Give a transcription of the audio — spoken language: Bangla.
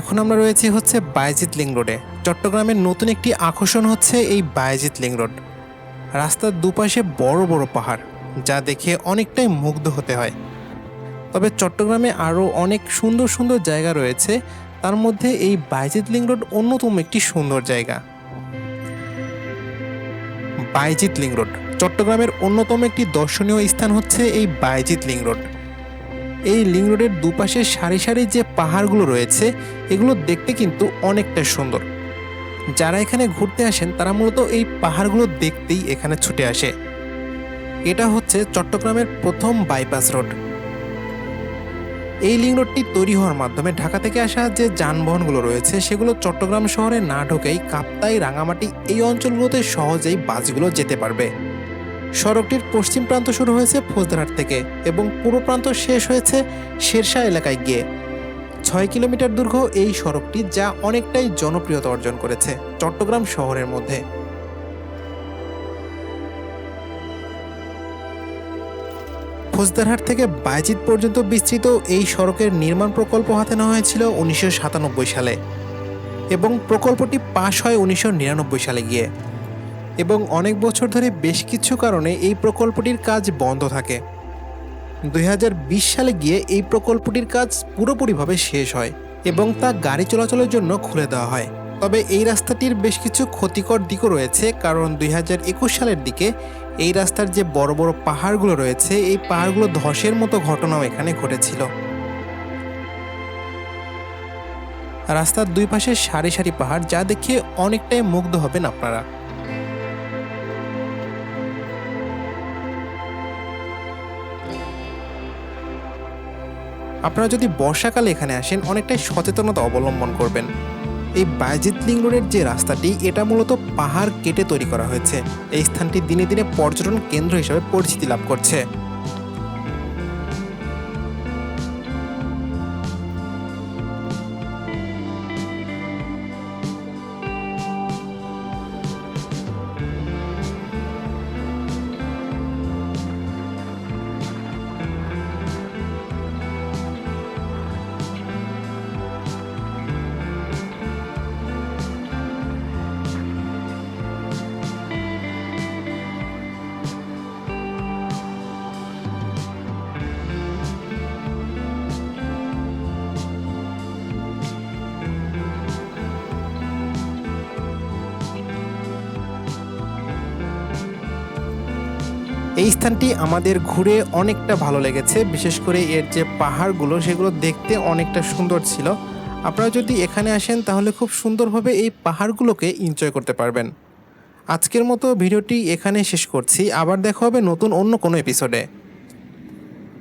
এখন আমরা রয়েছি হচ্ছে বায়জিৎ লিং রোডে। চট্টগ্রামের নতুন একটি আকর্ষণ হচ্ছে এই বায়জিৎ লিং রোড। রাস্তার দুপাশে বড় বড় পাহাড়, যা দেখে অনেকটাই মুগ্ধ হতে হয়। তবে চট্টগ্রামে আরও অনেক সুন্দর সুন্দর জায়গা রয়েছে, তার মধ্যে এই বাইজিৎ লিং রোড অন্যতম একটি সুন্দর জায়গা। বাইজিৎ লিং রোড, চট্টগ্রামের অন্যতম একটি দর্শনীয় স্থান হচ্ছে এই বাইজিৎ লিং রোড। এই লিং রোডের দুপাশে সারি সারি যে পাহাড়গুলো রয়েছে, এগুলো দেখতে কিন্তু অনেকটা সুন্দর। যারা এখানে ঘুরতে আসেন, তারা মূলত এই পাহাড়গুলো দেখতেই এখানে ছুটে আসে। এটা হচ্ছে চট্টগ্রামের প্রথম বাইপাস রোড। এই লিং রোডটি তৈরি হওয়ার মাধ্যমে ঢাকা থেকে আসা যে যানবাহনগুলো রয়েছে, সেগুলো চট্টগ্রাম শহরে না ঢোকেই কাপ্তাই রাঙামাটি এই অঞ্চলগুলোতে সহজেই বাসগুলো যেতে পারবে। সড়কটির পশ্চিম প্রান্ত শুরু হয়েছে ফৌজদারহাট থেকে এবং পূর্ব প্রান্ত শেষ হয়েছে শেরশাহ এলাকায় গিয়ে। ছয় কিলোমিটার দীর্ঘ এই সড়কটি যা অনেকটাই জনপ্রিয়তা অর্জন করেছে চট্টগ্রাম শহরের মধ্যে। ফৌজদারহাট থেকে বায়জিৎ পর্যন্ত বিস্তৃত এই সড়কের নির্মাণ প্রকল্প হাতে নেওয়া হয়েছিল উনিশশো সাতানব্বই সালে এবং প্রকল্পটি পাশ হয় উনিশশো নিরানব্বই সালে গিয়ে। এবং অনেক বছর ধরে বেশ কিছু কারণে এই প্রকল্পটির কাজ বন্ধ থাকে। দুই হাজার বিশ সালে গিয়ে এই প্রকল্পটির কাজ পুরোপুরিভাবে শেষ হয় এবং তা গাড়ি চলাচলের জন্য খুলে দেওয়া হয়। তবে এই রাস্তাটির বেশ কিছু ক্ষতিকর দিকও রয়েছে, কারণ দুই হাজার একুশ সালের দিকে এই রাস্তার যে বড় বড় পাহাড়গুলো রয়েছে, এই পাহাড়গুলো ধসের মতো ঘটনাও এখানে ঘটেছিল। রাস্তার দুই পাশে সারি সারি পাহাড়, যা দেখে অনেকটাই মুগ্ধ হবেন আপনারা। আপনারা যদি বর্ষাকালে এখানে আসেন, অনেকটাই সচেতনতা অবলম্বন করবেন। এই বায়জিত লিং রোডের যে রাস্তাটি, এটা মূলত পাহাড় কেটে তৈরি করা হয়েছে। এই স্থানটি দিনে দিনে পর্যটন কেন্দ্র হিসেবে পরিচিতি লাভ করছে। এই স্থানটি আমাদের ঘুরে অনেকটা ভালো লেগেছে, বিশেষ করে এর যে পাহাড়গুলো সেগুলো দেখতে অনেকটা সুন্দর ছিল। আপনারা যদি এখানে আসেন তাহলে খুব সুন্দরভাবে এই পাহাড়গুলোকে এনজয় করতে পারবেন। আজকের মতো ভিডিওটি এখানে শেষ করছি। আবার দেখা হবে নতুন অন্য কোনো এপিসোডে